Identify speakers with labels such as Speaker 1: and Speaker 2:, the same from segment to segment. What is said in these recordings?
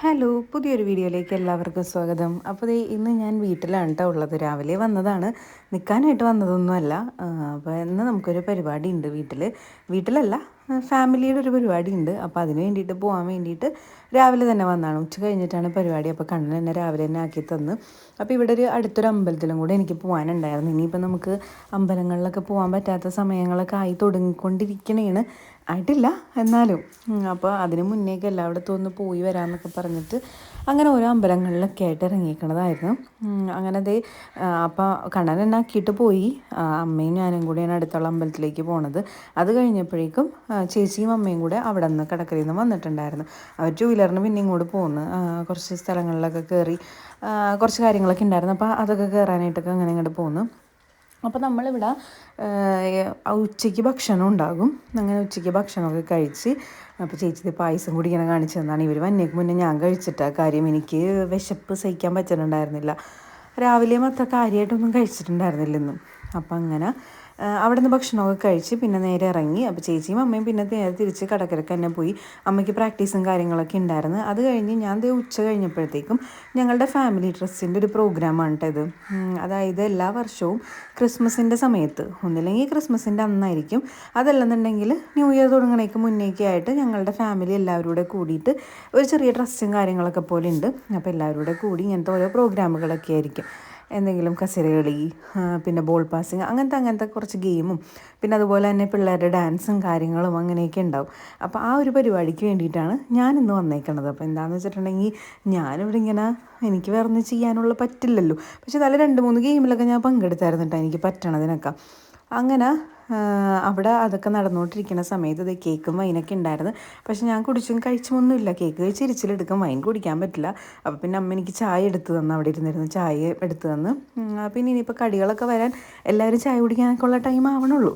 Speaker 1: Hello പുതിയൊരു വീഡിയോയിലേക്ക് എല്ലാവർക്കും സ്വാഗതം. അപ്പോൾ ഇന്ന് ഞാൻ വീട്ടിലാണ് കേട്ടോ ഉള്ളത്. രാവിലെ വന്നതാണ്. നിൽക്കാനായിട്ട് വന്നതൊന്നുമല്ല. അപ്പോൾ ഇന്ന് നമുക്കൊരു പരിപാടി ഉണ്ട് വീട്ടിൽ വീട്ടിലല്ല ഫാമിലിയുടെ ഒരു പരിപാടി ഉണ്ട്. അപ്പോൾ അതിന് വേണ്ടിയിട്ട് പോകാൻ വേണ്ടിയിട്ട് രാവിലെ തന്നെ വന്നതാണ്. ഉച്ച കഴിഞ്ഞിട്ടാണ് പരിപാടി. അപ്പോൾ കണ്ണൻ എന്നെ രാവിലെ തന്നെ ആക്കി തന്ന്. അപ്പോൾ ഇവിടെ ഒരു അടുത്തൊരു അമ്പലത്തിലും കൂടെ എനിക്ക് പോകാനുണ്ടായിരുന്നു ഇനിയിപ്പോൾ നമുക്ക് അമ്പലങ്ങളിലൊക്കെ പോകാൻ പറ്റാത്ത സമയങ്ങളൊക്കെ ആയി തുടങ്ങിക്കൊണ്ടിരിക്കണേണ്. ആയിട്ടില്ല എന്നാലും. അപ്പോൾ അതിന് മുന്നേക്ക് എല്ലായിടത്തും ഒന്ന് പോയി വരാമെന്നൊക്കെ പറഞ്ഞിട്ട് അങ്ങനെ ഓരോ അമ്പലങ്ങളിലൊക്കെ ആയിട്ട് ഇറങ്ങിയിരിക്കണതായിരുന്നു അങ്ങനെ അതേ അപ്പോൾ കണ്ണൻ എന്നെ ആക്കിയിട്ട് പോയി. അമ്മയും ഞാനും കൂടിയാണ് അടുത്തുള്ള അമ്പലത്തിലേക്ക് പോണത്. അത് കഴിഞ്ഞപ്പോഴേക്കും ചേച്ചിയും അമ്മയും കൂടെ അവിടെ നിന്ന് കടക്കരയിൽ നിന്ന് വന്നിട്ടുണ്ടായിരുന്നു. അവർ ടു വീലറിന് പിന്നെ ഇങ്ങോട്ട് പോകുന്നു കുറച്ച് സ്ഥലങ്ങളിലൊക്കെ കയറി കുറച്ച് കാര്യങ്ങളൊക്കെ ഉണ്ടായിരുന്നു അപ്പോൾ അതൊക്കെ കയറാനായിട്ടൊക്കെ അങ്ങനെ ഇങ്ങോട്ട് പോന്നു. അപ്പോൾ നമ്മളിവിടെ ഉച്ചയ്ക്ക് ഭക്ഷണം ഉണ്ടാകും. അങ്ങനെ ഉച്ചയ്ക്ക് ഭക്ഷണമൊക്കെ കഴിച്ച് അപ്പോൾ ചേച്ചി പായസം കൂടി ഇങ്ങനെ കാണിച്ചു തന്നാണ്. ഇവർ വന്നേക്ക് മുന്നേ ഞാൻ കഴിച്ചിട്ട കാര്യം. എനിക്ക് വിശപ്പ് സഹിക്കാൻ പറ്റുന്നുണ്ടായിരുന്നില്ല രാവിലെയും അത്ര കാര്യമായിട്ടൊന്നും കഴിച്ചിട്ടുണ്ടായിരുന്നില്ല ഇന്നും അപ്പം അങ്ങനെ ആഹ് അവിടെ നിന്ന് ഭക്ഷണമൊക്കെ കഴിച്ച് പിന്നെ നേരെ ഇറങ്ങി. അപ്പോൾ ചേച്ചിയും അമ്മയും പിന്നെ നേരെ തിരിച്ച് കടക്കരക്ക് തന്നെ പോയി. അമ്മയ്ക്ക് പ്രാക്ടീസും കാര്യങ്ങളൊക്കെ ഉണ്ടായിരുന്നു. അത് കഴിഞ്ഞ് ഞാൻ ഉച്ച കഴിഞ്ഞപ്പോഴത്തേക്കും ഞങ്ങളുടെ ഫാമിലി ട്രസ്റ്റിന്റെ ഒരു പ്രോഗ്രാമാണ് ഇത്. അതായത് എല്ലാ വർഷവും ക്രിസ്മസിന്റെ സമയത്ത് ഒന്നില്ലെങ്കിൽ ക്രിസ്മസിന്റെ അന്നായിരിക്കും. അതല്ലെന്നുണ്ടെങ്കിൽ ന്യൂ ഇയർ തുടങ്ങണേക്ക് മുന്നേക്ക് ആയിട്ട് ഞങ്ങളുടെ ഫാമിലി എല്ലാവരും കൂടെ കൂടിയിട്ട് ഒരു ചെറിയ ട്രസ്റ്റും കാര്യങ്ങളൊക്കെ പോലെ ഉണ്ട്. അപ്പോൾ എല്ലാവരും കൂടെ കൂടി ഇങ്ങനത്തെ ഓരോ പ്രോഗ്രാമുകളൊക്കെ ആയിരിക്കും. എന്തെങ്കിലും കസേരകളി പിന്നെ ബോൾ പാസിങ് അങ്ങനത്തെ അങ്ങനത്തെ കുറച്ച് ഗെയിമും പിന്നെ അതുപോലെ തന്നെ പിള്ളേരുടെ ഡാൻസും കാര്യങ്ങളും അങ്ങനെയൊക്കെ ഉണ്ടാവും. അപ്പോൾ ആ ഒരു പരിപാടിക്ക് വേണ്ടിയിട്ടാണ് ഞാനിന്ന് വന്നേക്കണത്. അപ്പോൾ എന്താണെന്ന് വെച്ചിട്ടുണ്ടെങ്കിൽ ഞാനിവിടെ ഇങ്ങനെ എനിക്ക് വേറെ ഒന്നും ചെയ്യാനുള്ള പറ്റില്ലല്ലോ. പക്ഷേ നല്ല രണ്ട് മൂന്ന് ഗെയിമിലൊക്കെ ഞാൻ പങ്കെടുത്തായിരുന്നു കേട്ടോ എനിക്ക് പറ്റണതിനൊക്കെ. അങ്ങനെ അവിടെ അതൊക്കെ നടന്നുകൊണ്ടിരിക്കുന്ന സമയത്ത് ഇത് കേക്കും വൈനൊക്കെ ഉണ്ടായിരുന്നു പക്ഷെ ഞാൻ കുടിച്ചും കഴിച്ചുമൊന്നുമില്ല കേക്ക് കഴിച്ച് ഇരിച്ചിലെടുക്കും വൈൻ കുടിക്കാൻ പറ്റില്ല. അപ്പോൾ പിന്നെ അമ്മ എനിക്ക് ചായ എടുത്തു തന്നു അവിടെ ഇരുന്നിരുന്ന്. ചായ എടുത്തു തന്നു. പിന്നെ ഇനിയിപ്പോൾ കടികളൊക്കെ വരാൻ എല്ലാവരും ചായ കുടിക്കാനൊക്കെ ഉള്ള ടൈം ആവണുള്ളൂ.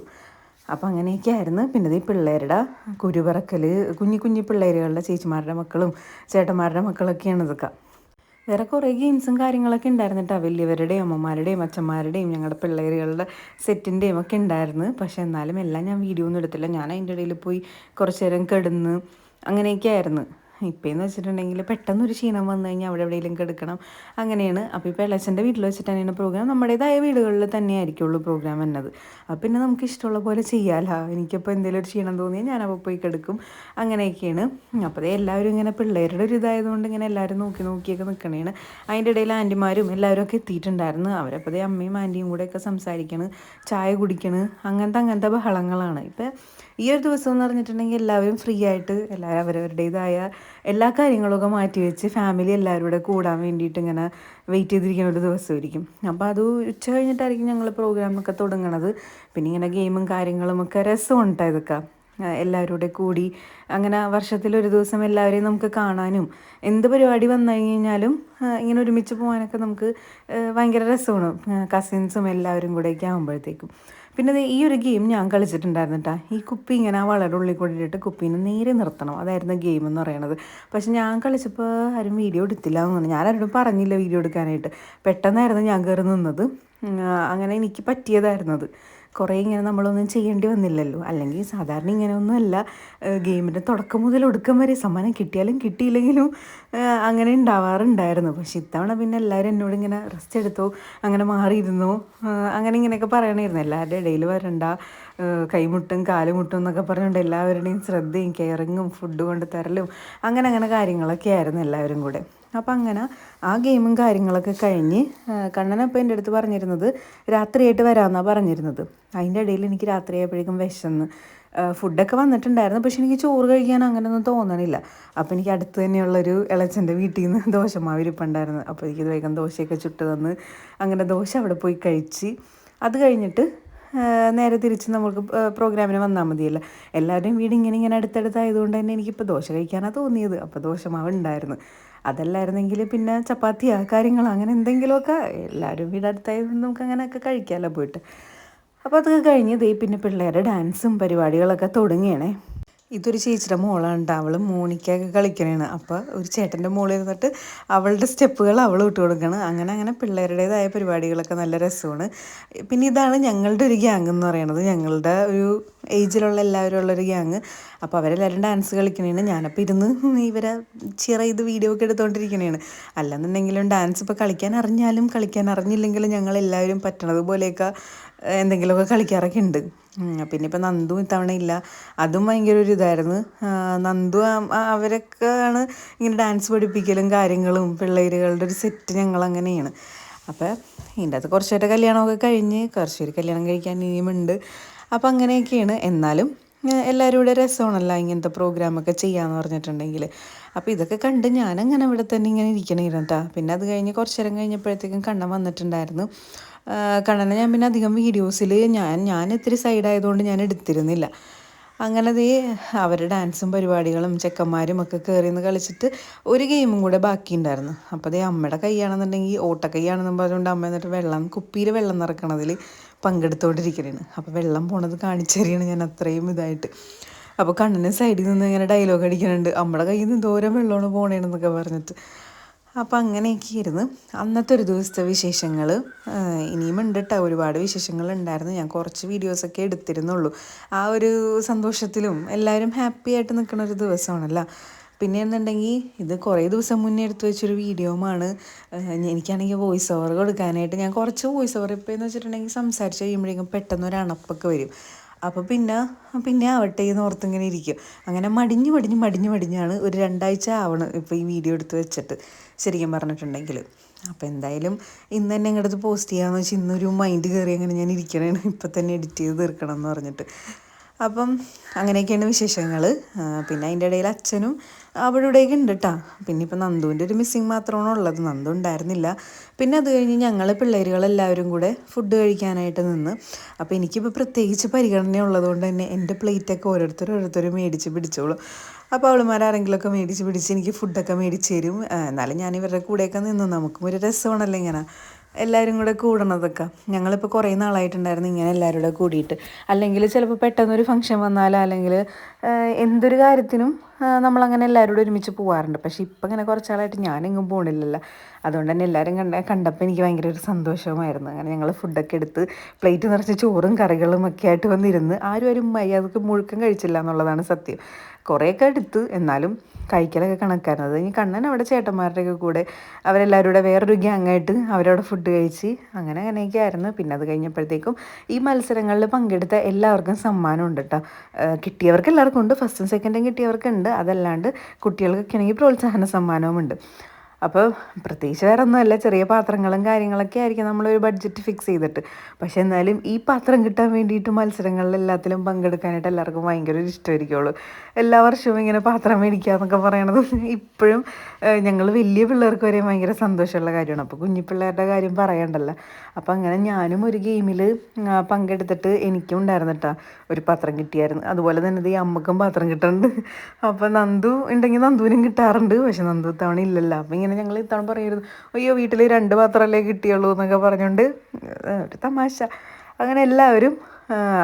Speaker 1: അപ്പോൾ അങ്ങനെയൊക്കെ ആയിരുന്നു. പിന്നെ ഈ പിള്ളേരുടെ കുരുപറക്കൽ കുഞ്ഞു കുഞ്ഞു പിള്ളേരുകളുടെ ചേച്ചിമാരുടെ മക്കളും ചേട്ടന്മാരുടെ മക്കളൊക്കെയാണ് ഇതൊക്കെ. വേറെ കുറേ ഗെയിംസും കാര്യങ്ങളൊക്കെ ഉണ്ടായിരുന്നു കേട്ടോ വലിയവരുടെയും അമ്മമാരുടെയും അച്ഛന്മാരുടെയും ഞങ്ങളുടെ പിള്ളേരുകളുടെ സെറ്റിന്റെയും ഒക്കെ ഉണ്ടായിരുന്നു. പക്ഷേ എന്നാലും എല്ലാം ഞാൻ വീഡിയോ ഒന്നും എടുത്തില്ല. ഞാൻ അതിന്റെ ഇടയിൽ പോയി കുറച്ച് നേരം കിടന്ന് അങ്ങനെയൊക്കെ ആയിരുന്നു. ഇപ്പോഴെന്ന് വെച്ചിട്ടുണ്ടെങ്കിൽ പെട്ടെന്നൊരു ക്ഷീണം വന്നു കഴിഞ്ഞാൽ അവിടെ എവിടെയെങ്കിലും കിടക്കണം. അങ്ങനെയാണ്. അപ്പോൾ ഇപ്പോൾ ഇളച്ചന്റെ വീട്ടിൽ വെച്ചിട്ട് തന്നെയാണ് പ്രോഗ്രാം നമ്മുടേതായ വീടുകളിൽ തന്നെ ആയിരിക്കുള്ളൂ പ്രോഗ്രാം എന്നത്. അപ്പോൾ പിന്നെ നമുക്ക് ഇഷ്ടമുള്ള പോലെ ചെയ്യാമല്ലോ എനിക്കിപ്പോൾ എന്തെങ്കിലും ഒരു ക്ഷീണം തോന്നിയാൽ ഞാനപ്പോൾ പോയി കിടക്കും. അങ്ങനെയൊക്കെയാണ്. അപ്പോൾ എല്ലാവരും ഇങ്ങനെ പിള്ളേരുടെ ഒരു ഇതായതുകൊണ്ട് ഇങ്ങനെ എല്ലാവരും നോക്കി നോക്കിയൊക്കെ നിൽക്കണേണ് അതിന്റെ ഇടയിൽ ആന്റിമാരും എല്ലാവരും ഒക്കെ എത്തിയിട്ടുണ്ടായിരുന്നു. അവരപ്പോൾ അമ്മയും ആന്റിയും കൂടെയൊക്കെ സംസാരിക്കണ് ചായ കുടിക്കണ് അങ്ങനത്തെ അങ്ങനത്തെ ബഹളങ്ങളാണ്. ഇപ്പം ഈ ഒരു ദിവസം എന്ന് പറഞ്ഞിട്ടുണ്ടെങ്കിൽ എല്ലാവരും ഫ്രീ ആയിട്ട് എല്ലാവരും അവരവരുടേതായ എല്ലാ കാര്യങ്ങളൊക്കെ മാറ്റി വെച്ച് ഫാമിലി എല്ലാവരും കൂടെ കൂടാൻ വേണ്ടിയിട്ട് ഇങ്ങനെ വെയിറ്റ് ചെയ്തിരിക്കുന്ന ഒരു ദിവസമായിരിക്കും. അപ്പോൾ അത് ഉച്ച കഴിഞ്ഞിട്ടായിരിക്കും ഞങ്ങൾ പ്രോഗ്രാമൊക്കെ തുടങ്ങണത്. പിന്നെ ഇങ്ങനെ ഗെയിമും കാര്യങ്ങളും ഒക്കെ രസമുണ്ട് ഇതൊക്കെ എല്ലാവരുടെ എല്ലാവരും കൂടെ അങ്ങനെ വർഷത്തിലൊരു ദിവസം എല്ലാവരെയും നമുക്ക് കാണാനും എന്ത് പരിപാടി വന്നു കഴിഞ്ഞാലും ഇങ്ങനെ ഒരുമിച്ച് പോകാനൊക്കെ നമുക്ക് ഭയങ്കര രസമാണ്. കസിൻസും എല്ലാവരും കൂടെയൊക്കെ ആകുമ്പോഴത്തേക്കും പിന്നെ ഈ ഒരു ഗെയിം ഞാൻ കളിച്ചിട്ടുണ്ടായിരുന്നു കേട്ടോ ഈ കുപ്പി ഇങ്ങനെ ആ വളരെ ഉള്ളിൽ കൊണ്ടിട്ട് കുപ്പീനെ നേരെ നിർത്തണം. അതായിരുന്നു ഗെയിം എന്ന് പറയുന്നത് പക്ഷെ ഞാൻ കളിച്ചപ്പോൾ ആരും വീഡിയോ എടുത്തില്ല എന്ന് ഞാനാരോടും ഞാൻ പറഞ്ഞില്ല വീഡിയോ എടുക്കാനായിട്ട്. പെട്ടെന്നായിരുന്നു ഞാൻ കയറി നിന്നത്. അങ്ങനെ എനിക്ക് പറ്റിയതായിരുന്നു അത് കുറേ ഇങ്ങനെ നമ്മളൊന്നും ചെയ്യേണ്ടി വന്നില്ലല്ലോ. അല്ലെങ്കിൽ സാധാരണ ഇങ്ങനെയൊന്നുമല്ല ഗെയിമിന്റെ തുടക്കം മുതൽ ഒടുക്കം വരെ സമ്മാനം കിട്ടിയാലും കിട്ടിയില്ലെങ്കിലും അങ്ങനെ ഉണ്ടാവാറുണ്ടായിരുന്നു. പക്ഷെ ഇത്തവണ പിന്നെ എല്ലാവരും എന്നോട് ഇങ്ങനെ റെസ്റ്റ് എടുത്തോ അങ്ങനെ മാറിയിരുന്നു. അങ്ങനെ ഇങ്ങനെയൊക്കെ പറയണമായിരുന്നു എല്ലാവരുടെ ഇടയിൽ വരണ്ട കൈമുട്ടും കാലുമുട്ടും എന്നൊക്കെ പറഞ്ഞുകൊണ്ട് എല്ലാവരുടെയും ശ്രദ്ധയും കെയറിങ്ങും ഫുഡ് കൊണ്ട് തരലും അങ്ങനെ അങ്ങനെ കാര്യങ്ങളൊക്കെ ആയിരുന്നു എല്ലാവരും കൂടെ. അപ്പം അങ്ങനെ ആ ഗെയിമും കാര്യങ്ങളൊക്കെ കഴിഞ്ഞ് കണ്ണനപ്പം എന്റെ അടുത്ത് പറഞ്ഞിരുന്നത് രാത്രിയായിട്ട് വരാമെന്നാണ് പറഞ്ഞിരുന്നത്. അതിന്റെ ഇടയിൽ എനിക്ക് രാത്രിയായപ്പോഴേക്കും വിശന്ന് ഫുഡൊക്കെ വന്നിട്ടുണ്ടായിരുന്നു. പക്ഷെ എനിക്ക് ചോറ് കഴിക്കാൻ അങ്ങനെയൊന്നും തോന്നണില്ല. അപ്പോൾ എനിക്ക് അടുത്ത് തന്നെയുള്ളൊരു ഇളച്ചന്റെ വീട്ടിൽ നിന്ന് ദോശമാവ് മാവിരിപ്പുണ്ടായിരുന്നു അപ്പോൾ എനിക്ക് വേഗം ദോശയൊക്കെ ചുട്ട് തന്ന് അങ്ങനെ ദോശ അവിടെ പോയി കഴിച്ച് അത് കഴിഞ്ഞിട്ട് നേരെ തിരിച്ച് നമുക്ക് പ്രോഗ്രാമിന് വന്നാൽ മതിയല്ലോ. എല്ലാവരുടെയും വീട് ഇങ്ങനെ ഇങ്ങനെ അടുത്തടുത്തായതുകൊണ്ട് തന്നെ എനിക്കിപ്പോൾ ദോശ കഴിക്കാനാണ് തോന്നിയത്. അപ്പോൾ ദോശമാവ് ഉണ്ടായിരുന്നു. അതല്ലായിരുന്നെങ്കിൽ പിന്നെ ചപ്പാത്തി ആ കാര്യങ്ങൾ അങ്ങനെ എന്തെങ്കിലുമൊക്കെ എല്ലാവരും വീട് അടുത്തായതുകൊണ്ട് നമുക്ക് അങ്ങനെയൊക്കെ കഴിക്കാമല്ലോ പോയിട്ട്. അപ്പോൾ അതൊക്കെ കഴിഞ്ഞ് ദേ പിന്നെ പിള്ളേരുടെ ഡാൻസും പരിപാടികളൊക്കെ തുടങ്ങിയണേ ഇതൊരു ചേച്ചിയുടെ മോളാണ് കേട്ടോ അവൾ മോണിക്കൊക്കെ കളിക്കണേണ്. അപ്പോൾ ഒരു ചേട്ടന്റെ മോളിൽ ഇരുന്നിട്ട് അവളുടെ സ്റ്റെപ്പുകൾ അവൾ ഇട്ട് കൊടുക്കണം. അങ്ങനെ അങ്ങനെ പിള്ളേരുടേതായ പരിപാടികളൊക്കെ നല്ല രസമാണ്. പിന്നെ ഇതാണ് ഞങ്ങളുടെ ഒരു ഗ്യാങ് എന്ന് പറയുന്നത് ഞങ്ങളുടെ ഒരു ഏജിലുള്ള എല്ലാവരും ഉള്ളൊരു ഗ്യാങ് അപ്പോൾ അവരെല്ലാവരും ഡാൻസ് കളിക്കണേണ്. ഞാനപ്പോൾ ഇരുന്ന് ഇവരെ ചിറ ഇത് വീഡിയോ ഒക്കെ എടുത്തുകൊണ്ടിരിക്കണേണ് അല്ലെന്നുണ്ടെങ്കിലും ഡാൻസ് ഇപ്പോൾ കളിക്കാൻ അറിഞ്ഞാലും കളിക്കാൻ അറിഞ്ഞില്ലെങ്കിലും ഞങ്ങളെല്ലാവരും പറ്റണത് പോലെയൊക്കെ എന്തെങ്കിലുമൊക്കെ കളിക്കാറൊക്കെ ഉണ്ട് പിന്നെ ഇപ്പം നന്ദു ഇത്തവണ ഇല്ല. അതും ഭയങ്കര ഒരു ഇതായിരുന്നു. നന്ദു അവരൊക്കെ ആണ് ഇങ്ങനെ ഡാൻസ് പഠിപ്പിക്കലും കാര്യങ്ങളും പിള്ളേരുകളുടെ ഒരു സെറ്റ് ഞങ്ങൾ അങ്ങനെയാണ്. അപ്പോൾ ഇതിന്റെ അകത്ത് കുറച്ചായിട്ട് കല്യാണമൊക്കെ കഴിഞ്ഞ് കുറച്ചൊരു കല്യാണം കഴിക്കാൻ ഇനിയുമുണ്ട് അപ്പോൾ അങ്ങനെയൊക്കെയാണ്. എന്നാലും എല്ലാവരും ഇവിടെ രസമാണല്ലോ ഇങ്ങനത്തെ പ്രോഗ്രാമൊക്കെ ചെയ്യാമെന്ന് പറഞ്ഞിട്ടുണ്ടെങ്കിൽ അപ്പോൾ ഇതൊക്കെ കണ്ട് ഞാനങ്ങനെ ഇവിടെ തന്നെ ഇങ്ങനെ ഇരിക്കണേ കേട്ടോ പിന്നെ അത് കഴിഞ്ഞ് കുറച്ച് നേരം കഴിഞ്ഞപ്പോഴത്തേക്കും കണ്ണൻ വന്നിട്ടുണ്ടായിരുന്നു. കണ്ണനെ ഞാൻ പിന്നെ അധികം വീഡിയോസിൽ ഞാൻ ഞാൻ ഇത്തിരി സൈഡായതുകൊണ്ട് ഞാൻ എടുത്തിരുന്നില്ല. അങ്ങനെ ദേ അവരുടെ ഡാൻസും പരിപാടികളും ചെക്കന്മാരും ഒക്കെ കയറി നിന്ന് കളിച്ചിട്ട് ഒരു ഗെയിമും കൂടെ ബാക്കിയുണ്ടായിരുന്നു. അപ്പോൾ ദേ അമ്മയുടെ കൈയാണെന്നുണ്ടെങ്കിൽ ഓട്ടക്കൈയാണെന്നും പറഞ്ഞുകൊണ്ട് അമ്മ എന്നിട്ട് വെള്ളം കുപ്പിയിൽ വെള്ളം നിറക്കണതിൽ പങ്കെടുത്തുകൊണ്ടിരിക്കണേണ് അപ്പോൾ വെള്ളം പോണത് കാണിച്ചറിയാണ് ഞാൻ അത്രയും ഇതായിട്ട്. അപ്പോൾ കണ്ണിന് സൈഡിൽ നിന്ന് ഇങ്ങനെ ഡയലോഗ് അടിക്കുന്നുണ്ട് നമ്മുടെ കയ്യിൽ നിന്ന് ദൂരം വെള്ളമാണ് പോണേണെന്നൊക്കെ പറഞ്ഞിട്ട്. അപ്പോൾ അങ്ങനെയൊക്കെ ഇരുന്ന് അന്നത്തെ ഒരു ദിവസത്തെ വിശേഷങ്ങൾ ഇനിയും ഉണ്ട് കേട്ടോ ഒരുപാട് വിശേഷങ്ങൾ ഉണ്ടായിരുന്നു. ഞാൻ കുറച്ച് വീഡിയോസൊക്കെ എടുത്തിരുന്നുള്ളൂ. ആ ഒരു സന്തോഷത്തിലും എല്ലാവരും ഹാപ്പി ആയിട്ട് നിൽക്കുന്ന ഒരു ദിവസമാണല്ലോ. പിന്നെ എന്നുണ്ടെങ്കിൽ ഇത് കുറേ ദിവസം മുന്നേ എടുത്തു വെച്ചൊരു വീഡിയോമാണ്. എനിക്കാണെങ്കിൽ വോയിസ് ഓവർ കൊടുക്കാനായിട്ട് ഞാൻ കുറച്ച് വോയിസ് ഓവർ ഇപ്പോൾ എന്ന് വെച്ചിട്ടുണ്ടെങ്കിൽ സംസാരിച്ച് കഴിയുമ്പോഴേക്കും പെട്ടെന്ന് ഒരു അണപ്പൊക്കെ വരും. അപ്പോൾ പിന്നെ പിന്നെ ആവട്ടെ എന്ന് ഓർത്തിങ്ങനെ ഇരിക്കും. അങ്ങനെ മടിഞ്ഞ് മടിഞ്ഞ് മടിഞ്ഞ് മടിഞ്ഞാണ് ഒരു രണ്ടാഴ്ച ആവണം ഇപ്പോൾ ഈ വീഡിയോ എടുത്ത് വെച്ചിട്ട് ശരിക്കും പറഞ്ഞിട്ടുണ്ടെങ്കിൽ അപ്പോൾ എന്തായാലും ഇന്ന് തന്നെ ഇങ്ങോട്ട് പോസ്റ്റ് ചെയ്യാമെന്ന് വെച്ചാൽ ഇന്നൊരു മൈൻഡ് കയറി അങ്ങനെ ഞാൻ ഇരിക്കണേ ഇപ്പം തന്നെ എഡിറ്റ് ചെയ്ത് തീർക്കണം എന്ന് പറഞ്ഞിട്ട്. അപ്പം അങ്ങനെയൊക്കെയാണ് വിശേഷങ്ങൾ പിന്നെ അതിന്റെ ഇടയിൽ അച്ഛനും അവിടെ ഇവിടെയൊക്കെ ഉണ്ട് കേട്ടോ പിന്നെ ഇപ്പം നന്ദുവിന്റെ ഒരു മിസ്സിങ് മാത്രമാണ് ഉള്ളത്. നന്ദു ഉണ്ടായിരുന്നില്ല. പിന്നെ അത് കഴിഞ്ഞ് ഞങ്ങൾ പിള്ളേരുകളെല്ലാവരും കൂടെ ഫുഡ് കഴിക്കാനായിട്ട് നിന്ന്. അപ്പോൾ എനിക്കിപ്പോൾ പ്രത്യേകിച്ച് പരിഗണന ഉള്ളതുകൊണ്ട് തന്നെ എന്റെ പ്ലേറ്റൊക്കെ ഓരോരുത്തർ ഓരോരുത്തർ മേടിച്ച് പിടിച്ചോളും. അപ്പോൾ അവളുമാരാരെങ്കിലുമൊക്കെ മേടിച്ച് പിടിച്ച് എനിക്ക് ഫുഡൊക്കെ മേടിച്ച് തരും. എന്നാലും ഞാൻ ഇവരുടെ കൂടെയൊക്കെ നിന്നു നമുക്കും ഒരു രസമാണല്ലോ ഇങ്ങനെ. എല്ലാവരും കൂടെ കൂടണതൊക്കെ. ഞങ്ങളിപ്പോൾ കുറേ നാളായിട്ടുണ്ടായിരുന്നു ഇങ്ങനെ എല്ലാവരും കൂടെ കൂടിയിട്ട്. അല്ലെങ്കിൽ ചിലപ്പോൾ പെട്ടെന്നൊരു ഫംഗ്ഷൻ വന്നാൽ അല്ലെങ്കിൽ എന്തൊരു കാര്യത്തിനും നമ്മളങ്ങനെ എല്ലാവരും കൂടെ ഒരുമിച്ച് പോകാറുണ്ട് പക്ഷേ ഇപ്പം ഇങ്ങനെ കുറച്ചാളായിട്ട് ഞാനെങ്ങും പോകണില്ലല്ലോ അതുകൊണ്ട് തന്നെ എല്ലാവരും കണ്ട കണ്ടപ്പോൾ എനിക്ക് ഭയങ്കര ഒരു സന്തോഷമായിരുന്നു. അങ്ങനെ ഞങ്ങൾ ഫുഡൊക്കെ എടുത്ത് പ്ലേറ്റ് നിറച്ച് ചോറും കറികളും ഒക്കെ ആയിട്ട് വന്നിരുന്ന് ആരും ആരും മര്യാദയ്ക്ക് മുഴുക്കം കഴിച്ചില്ല എന്നുള്ളതാണ് സത്യം. കുറേയൊക്കെ എടുത്ത്. എന്നാലും കഴിക്കലൊക്കെ കണക്കായിരുന്നു. അത് കഴിഞ്ഞ് കണ്ണൻ അവിടെ ചേട്ടന്മാരുടെയൊക്കെ കൂടെ അവരെല്ലാവരും കൂടെ വേറൊരു ഗ്യാങ്ങായിട്ട് അവരവിടെ ഫുഡ് കഴിച്ച് അങ്ങനെ അങ്ങനെയൊക്കെ ആയിരുന്നു. പിന്നെ അത് കഴിഞ്ഞപ്പോഴത്തേക്കും ഈ മത്സരങ്ങളിൽ പങ്കെടുത്ത എല്ലാവർക്കും സമ്മാനം ഉണ്ട് കേട്ടോ കിട്ടിയവർക്ക് എല്ലാവർക്കും ഉണ്ട്. ഫസ്റ്റും സെക്കൻഡും കിട്ടിയവർക്കുണ്ട്. അതല്ലാണ്ട് കുട്ടികൾക്കൊക്കെ ആണെങ്കിൽ പ്രോത്സാഹന സമ്മാനവുമുണ്ട്. അപ്പോൾ പ്രത്യേകിച്ച് വേറെ ഒന്നുമല്ല ചെറിയ പാത്രങ്ങളും കാര്യങ്ങളൊക്കെ ആയിരിക്കും നമ്മളൊരു ബഡ്ജറ്റ് ഫിക്സ് ചെയ്തിട്ട്. പക്ഷെ എന്നാലും ഈ പാത്രം കിട്ടാൻ വേണ്ടിയിട്ട് മത്സരങ്ങളിലെല്ലാത്തിലും പങ്കെടുക്കാനായിട്ട് എല്ലാവർക്കും ഭയങ്കര ഒരു ഇഷ്ടമായിരിക്കുള്ളൂ. എല്ലാ വർഷവും ഇങ്ങനെ പാത്രം മേടിക്കുക എന്നൊക്കെ പറയണത് ഇപ്പോഴും ഞങ്ങൾ വലിയ പിള്ളേർക്ക് വരെ ഭയങ്കര സന്തോഷമുള്ള കാര്യമാണ്. അപ്പോൾ കുഞ്ഞു പിള്ളേരുടെ കാര്യം പറയണ്ടല്ലോ. അപ്പോൾ അങ്ങനെ ഞാനും ഒരു ഗെയിമിൽ പങ്കെടുത്തിട്ട് എനിക്കും ഉണ്ടായിരുന്നു കേട്ടോ ഒരു പത്രം കിട്ടിയായിരുന്നു. അതുപോലെ തന്നെ ഈ അമ്മക്കും പത്രം കിട്ടുന്നുണ്ട് അപ്പോൾ നന്ദു ഉണ്ടെങ്കിൽ നന്ദുവിനും കിട്ടാറുണ്ട്. പക്ഷെ നന്ദു ഇത്തവണ ഇല്ലല്ലോ. അപ്പോൾ ഇങ്ങനെ ഞങ്ങൾ ഇത്തവണ പറയരുത് അയ്യോ വീട്ടിൽ രണ്ട് പത്രമല്ലേ കിട്ടിയുള്ളൂ എന്നൊക്കെ പറഞ്ഞുകൊണ്ട് ഒരു തമാശ. അങ്ങനെ എല്ലാവരും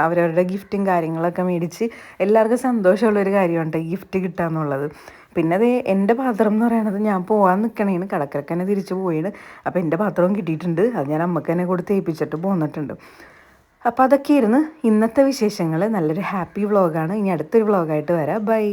Speaker 1: അവരവരുടെ ഗിഫ്റ്റും കാര്യങ്ങളൊക്കെ മേടിച്ച് എല്ലാവർക്കും സന്തോഷമുള്ളൊരു കാര്യമാണ് ഗിഫ്റ്റ് കിട്ടുക എന്നുള്ളത് പിന്നെ അത് എന്റെ പാത്രം എന്ന് പറയുന്നത് ഞാൻ പോകാൻ നിൽക്കണേന് കടക്കരക്ക് തന്നെ തിരിച്ചു പോയിന് അപ്പോൾ എന്റെ പാത്രവും കിട്ടിയിട്ടുണ്ട്. അത് ഞാൻ അമ്മയ്ക്ക് തന്നെ കൊടുത്ത് ഏൽപ്പിച്ചിട്ട് പോന്നിട്ടുണ്ട്. അപ്പോൾ അതൊക്കെയായിരുന്നു ഇന്നത്തെ വിശേഷങ്ങൾ നല്ലൊരു ഹാപ്പി വ്ളോഗാണ്. ഇനി അടുത്തൊരു വ്ളോഗായിട്ട് വരാം. ബൈ.